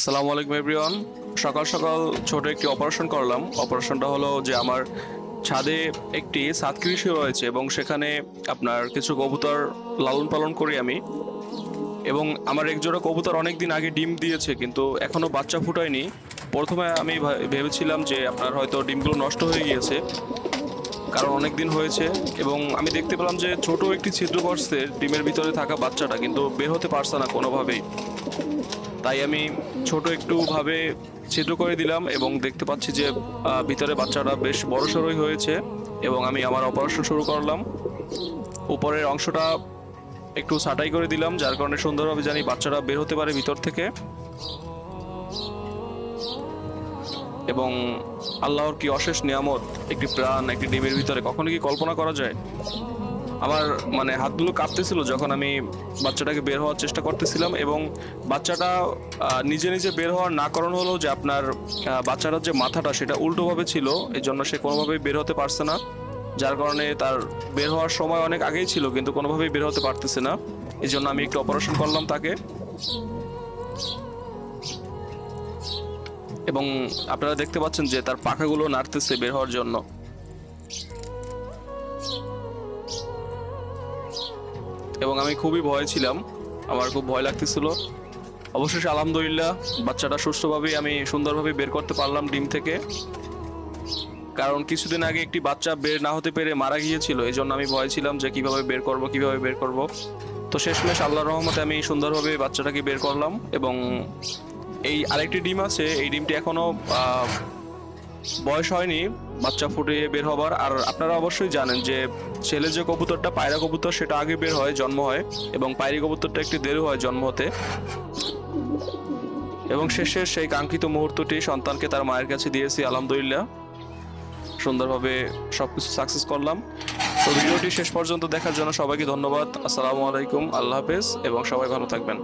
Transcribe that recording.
আসসালামু আলাইকুম এভরিওয়ান সকাল সকাল ছোট একটি অপারেশন করলাম। অপারেশনটা হলো যে আমার ছাদে একটি সাত কৃষি রয়েছে এবং সেখানে আপনার কিছু কবুতর লালন পালন করি আমি। এবং আমার একজোড়া কবুতর অনেক দিন আগে ডিম দিয়েছে, কিন্তু এখনও বাচ্চা ফুটায়নি। প্রথমে আমি ভেবেছিলাম যে আপনার হয়তো ডিমগুলো নষ্ট হয়ে গিয়েছে, কারণ অনেক দিন হয়েছে। এবং আমি দেখতে পেলাম যে ছোট একটি ছিদ্র করছে ডিমের ভিতরে থাকা বাচ্চাটা কিন্তু বের হতে পারছে না কোনোভাবেই। তাই আমি ছোট একটু ভাবে ছিদ্র করে দিলাম এবং দেখতে পাচ্ছি যে ভিতরে বাচ্চাটা বেশ বড় সড়ই হয়েছে এবং আমি আমার অপারেশন শুরু করলাম। উপরের অংশটা একটু ছাঁটাই করে দিলাম, যার কারণে সুন্দরভাবে জানি বাচ্চাটা বের হতে পারে ভিতর থেকে। এবং আল্লাহর কি অশেষ নিয়ামত, একটি প্রাণ, একটি ডিমের ভিতরে কখনো কি কল্পনা করা যায়? আমার মানে হাতগুলো কাঁপতেছিল যখন আমি বাচ্চাটাকে বের হওয়ার চেষ্টা করতেছিলাম এবং বাচ্চাটা নিজে নিজে বের হওয়ার না কারণ হলো যে আপনার বাচ্চাটার যে মাথাটা সেটা উল্টোভাবে ছিল এই জন্য সে কোনোভাবেই বের হতে পারছে না। যার কারণে তার বের হওয়ার সময় অনেক আগেই ছিল, কিন্তু কোনোভাবেই বের হতে পারতেছে না। এই জন্য আমি একটু অপারেশন করলাম তাকে। এবং আপনারা দেখতে পাচ্ছেন যে তার পাখাগুলো নাড়তেছে বের হওয়ার জন্য। এবং আমি খুবই ভয় ছিলাম। আমার খুব ভয় লাগতেছিল। অবশেষে আলহামদুলিল্লাহ বাচ্চাটা সুস্থভাবেই আমি সুন্দরভাবে বের করতে পারলাম ডিম থেকে। কারণ কিছুদিন আগে একটি বাচ্চা বের না হতে পেরে মারা গিয়েছিল। এই জন্য আমি ভয় ছিলাম যে কীভাবে বের করব কীভাবে বের করব। তো শেষমেশ আল্লাহর রহমতে আমি সুন্দরভাবে বাচ্চাটাকে বের করলাম এবং এই আরেকটি ডিম আছে এই ডিমটি এখনও আহ, বয়স হয়নি, বাচ্চা ফুটিয়ে বের হবার। আর আপনারা অবশ্যই জানেন যে ছেলে যে কবুতরটা, পায়রা কবুতর, সেটা আগে বের হয়, জন্ম হয়, এবং পায়রি কবুতরটা একটু দেরি হয় জন্ম হতে। এবং শেষে সেই কাঙ্ক্ষিত মুহূর্তটি সন্তানকে তার মায়ের কাছে দিয়েছি, আলহামদুলিল্লাহ। সুন্দরভাবে সবকিছু সাকসেস করলাম। তো ভিডিওটি শেষ পর্যন্ত দেখার জন্য সবাইকে ধন্যবাদ। আসসালামু আলাইকুম, আল্লাহ হাফেজ, এবং সবাই ভালো থাকবেন।